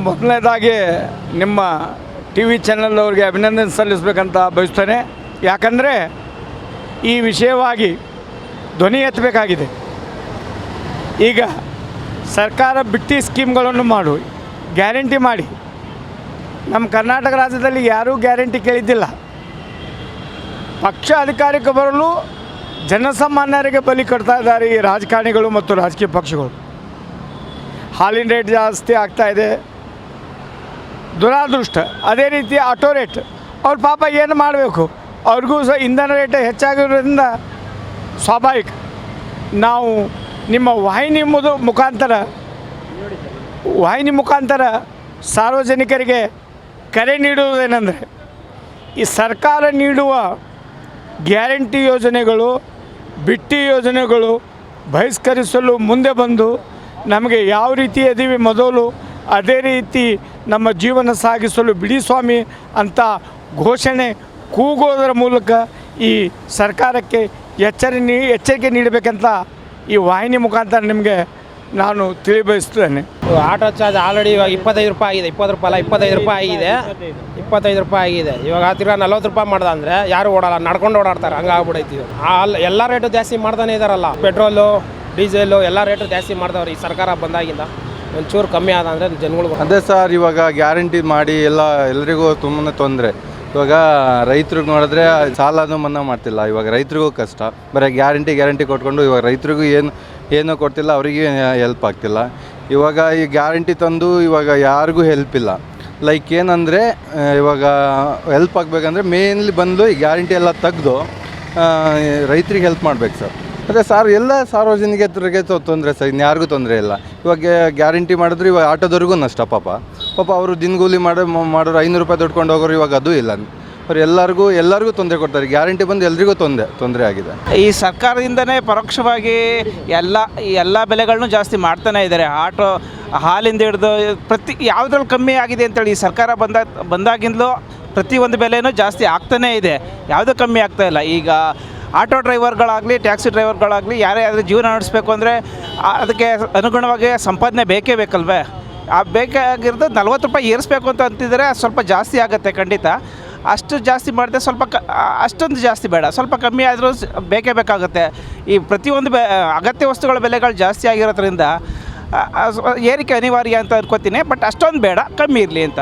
ಮೊದಲನೇದಾಗಿ ನಿಮ್ಮ T V channel ಅವ್ರಿಗೆ ಅಭಿನಂದನೆ ಸಲ್ಲಿಸಬೇಕಂತ ಬಯಸ್ತೇನೆ. ಯಾಕಂದರೆ ಈ ವಿಷಯವಾಗಿ ಧ್ವನಿ ಎತ್ತಬೇಕಾಗಿದೆ. ಈಗ ಸರ್ಕಾರ ಬಿಟ್ಟಿ ಸ್ಕೀಮ್ಗಳನ್ನು ಮಾಡು, ಗ್ಯಾರಂಟಿ ಮಾಡಿ. ನಮ್ಮ ಕರ್ನಾಟಕ ರಾಜ್ಯದಲ್ಲಿ ಯಾರೂ ಗ್ಯಾರಂಟಿ ಕೇಳಿದ್ದಿಲ್ಲ. ಪಕ್ಷ ಅಧಿಕಾರಕ್ಕೆ ಬರಲು ಜನಸಾಮಾನ್ಯರಿಗೆ ಬಲಿ ಕೊಡ್ತಾ ಇದ್ದಾರೆ ಈ ರಾಜಕಾರಣಿಗಳು ಮತ್ತು ರಾಜಕೀಯ ಪಕ್ಷಗಳು. ಹಾಲಿನ ರೇಟ್ ಜಾಸ್ತಿ ಆಗ್ತಾ ಇದೆ. ದುರಾದೃಷ್ಟ. ಅದೇ ರೀತಿ ಆಟೋ ರೇಟ್ ಅವ್ರ ಪಾಪ ಏನು ಮಾಡಬೇಕು? ಅವ್ರಿಗೂ ಸಹ ಇಂಧನ ರೇಟ್ ಹೆಚ್ಚಾಗಿರೋದ್ರಿಂದ ಸ್ವಾಭಾವಿಕ. ನಾವು ನಿಮ್ಮ ವಾಹಿನಿ ಮುದು ಮುಖಾಂತರ, ವಾಹಿನಿ ಮುಖಾಂತರ ಸಾರ್ವಜನಿಕರಿಗೆ ಕರೆ ನೀಡುವುದೇನೆಂದರೆ, ಈ ಸರ್ಕಾರ ನೀಡುವ ಗ್ಯಾರಂಟಿ ಯೋಜನೆಗಳು, ಬಿಟ್ಟಿ ಯೋಜನೆಗಳು ಬಹಿಷ್ಕರಿಸಲು ಮುಂದೆ ಬಂದು ನಮಗೆ ಯಾವ ರೀತಿ ಅದೀವಿ ಮೊದಲು ಅದೇ ರೀತಿ ನಮ್ಮ ಜೀವನ ಸಾಗಿಸಲು ಬಿಡಿ ಸ್ವಾಮಿ ಅಂತ ಘೋಷಣೆ ಕೂಗೋದರ ಮೂಲಕ ಈ ಸರ್ಕಾರಕ್ಕೆ ಎಚ್ಚರಿ ನೀ, ಎಚ್ಚರಿಕೆ ನೀಡಬೇಕಂತ ಈ ವಾಹಿನಿ ಮುಖಾಂತರ ನಿಮಗೆ ನಾನು ತಿಳಿಬಯಸ್ತೇನೆ ಆಟೋ ಚಾರ್ಜ್ ಆಲ್ರೆಡಿ ಇವಾಗ ಇಪ್ಪತ್ತೈದು ರೂಪಾಯಿ ಆಗಿದೆ. ಇಪ್ಪತ್ತು ರೂಪಾಯಿ ಅಲ್ಲ, ಇಪ್ಪತ್ತೈದು ರೂಪಾಯಿ ಆಗಿದೆ. ಇಪ್ಪತ್ತೈದು ರೂಪಾಯಿ ಆಗಿದೆ. ಇವಾಗ ತಿರ್ಗಾ ನಲ್ವತ್ತು ರೂಪಾಯಿ ಮಾಡ್ದ ಅಂದರೆ ಯಾರು ಓಡಲ್ಲ, ನಡ್ಕೊಂಡು ಓಡಾಡ್ತಾರೆ. ಹಂಗಾಗ್ಬಿಡೈತಿ. ಅಲ್ಲಿ ಎಲ್ಲ ರೇಟು ಜಾಸ್ತಿ ಮಾಡ್ತಾನೆ ಇದ್ದಾರಲ್ಲ ಪೆಟ್ರೋಲು ಡೀಸೆಲು ಎಲ್ಲ ರೇಟು ಜಾಸ್ತಿ ಮಾಡ್ದವ್ರು ಈ ಸರ್ಕಾರ ಬಂದಾಗಿಂದ. ಒಂಚೂರು ಕಮ್ಮಿ ಆದ ಅಂದರೆ ಜನಗಳು ಅದೇ ಸರ್, ಇವಾಗ ಗ್ಯಾರಂಟಿ ಮಾಡಿ ಎಲ್ಲ ಎಲ್ಲರಿಗೂ ತುಂಬಾ ತೊಂದರೆ. ಇವಾಗ ರೈತ್ರಿಗೆ ನೋಡಿದ್ರೆ ಸಾಲನೂ ಮನ್ನಾ ಮಾಡ್ತಿಲ್ಲ. ಇವಾಗ ರೈತರಿಗೂ ಕಷ್ಟ. ಬರೀ ಗ್ಯಾರಂಟಿ ಗ್ಯಾರಂಟಿ ಕೊಟ್ಕೊಂಡು ಇವಾಗ ರೈತರಿಗೂ ಏನು, ಏನೂ ಕೊಡ್ತಿಲ್ಲ, ಅವರಿಗೆ ಹೆಲ್ಪ್ ಆಗ್ತಿಲ್ಲ. ಇವಾಗ ಈ ಗ್ಯಾರಂಟಿ ತಂದು ಇವಾಗ ಯಾರಿಗೂ ಹೆಲ್ಪ್ ಇಲ್ಲ. ಲೈಕ್ ಏನಂದರೆ ಇವಾಗ ಹೆಲ್ಪ್ ಆಗಬೇಕಂದ್ರೆ ಮೇನ್ಲಿ ಬಂದು ಈ ಗ್ಯಾರಂಟಿ ಎಲ್ಲ ತೆಗೆದು ರೈತರಿಗೆ ಹೆಲ್ಪ್ ಮಾಡ್ಬೇಕು ಸರ್. ಅದೇ ಸಾರ್, ಎಲ್ಲ ಸಾರ್ವಜನಿಕರಿಗೆ ತೊಂದರೆ ಸರ್ ಇನ್ಯಾರಿಗೂ ತೊಂದರೆ ಇಲ್ಲ. ಇವಾಗ ಗ್ಯಾರಂಟಿ ಮಾಡಿದ್ರು ಇವಾಗ ಆಟೋದವ್ರಿಗೂ ನಷ್ಟ, ಪಾಪ. ಪಾಪ ಅವರು ದಿನಗೂಲಿ ಮಾಡೋ ಮಾಡೋರು ಐನೂರು ರೂಪಾಯಿ ದುಡ್ಕೊಂಡು ಹೋಗೋರು ಇವಾಗ ಅದು ಇಲ್ಲ. ಅವ್ರು ಎಲ್ಲರಿಗೂ ಎಲ್ಲರಿಗೂ ತೊಂದರೆ ಕೊಡ್ತಾರೆ. ಗ್ಯಾರಂಟಿ ಬಂದು ಎಲ್ರಿಗೂ ತೊಂದರೆ ತೊಂದರೆ ಆಗಿದೆ. ಈ ಸರ್ಕಾರದಿಂದನೇ ಪರೋಕ್ಷವಾಗಿ ಎಲ್ಲ, ಈ ಎಲ್ಲ ಬೆಲೆಗಳನ್ನು ಜಾಸ್ತಿ ಮಾಡ್ತಾನೆ ಇದ್ದಾರೆ. ಆಟೋ, ಹಾಲಿಂದ ಹಿಡಿದು ಪ್ರತಿ, ಯಾವುದ್ರಲ್ಲಿ ಕಮ್ಮಿ ಆಗಿದೆ ಅಂತೇಳಿ ಈ ಸರ್ಕಾರ ಬಂದ, ಬಂದಾಗಿಂದಲೂ ಪ್ರತಿಯೊಂದು ಬೆಲೆಯೂ ಜಾಸ್ತಿ ಆಗ್ತಾನೇ ಇದೆ. ಯಾವುದೂ ಕಮ್ಮಿ ಆಗ್ತಾ ಇಲ್ಲ. ಈಗ ಆಟೋ ಡ್ರೈವರ್ಗಳಾಗಲಿ, ಟ್ಯಾಕ್ಸಿ ಡ್ರೈವರ್ಗಳಾಗಲಿ, ಯಾರೇ ಆದರೆ ಜೀವನ ನಡೆಸಬೇಕು ಅಂದರೆ ಅದಕ್ಕೆ ಅನುಗುಣವಾಗಿ ಸಂಪಾದನೆ ಬೇಕೇ ಬೇಕಲ್ವೇ? ಆ, ಬೇಕಾಗಿರೋದು ನಲ್ವತ್ತು ರೂಪಾಯಿ ಏರಿಸ್ಬೇಕು ಅಂತ ಅಂತಿದ್ರೆ ಸ್ವಲ್ಪ ಜಾಸ್ತಿ ಆಗುತ್ತೆ ಖಂಡಿತ. ಅಷ್ಟು ಜಾಸ್ತಿ ಮಾಡಿದೆ ಸ್ವಲ್ಪ ಕ ಅಷ್ಟೊಂದು ಜಾಸ್ತಿ ಬೇಡ. ಸ್ವಲ್ಪ ಕಮ್ಮಿ ಆದರೂ ಬೇಕೇ ಬೇಕಾಗುತ್ತೆ. ಈ ಪ್ರತಿಯೊಂದು ಬೆ, ಅಗತ್ಯ ವಸ್ತುಗಳ ಬೆಲೆಗಳು ಜಾಸ್ತಿ ಆಗಿರೋದ್ರಿಂದ ಏರಿಕೆ ಅನಿವಾರ್ಯ ಅಂತ ಅನ್ಕೋತೀನಿ, ಬಟ್ ಅಷ್ಟೊಂದು ಬೇಡ, ಕಮ್ಮಿ ಇರಲಿ ಅಂತ.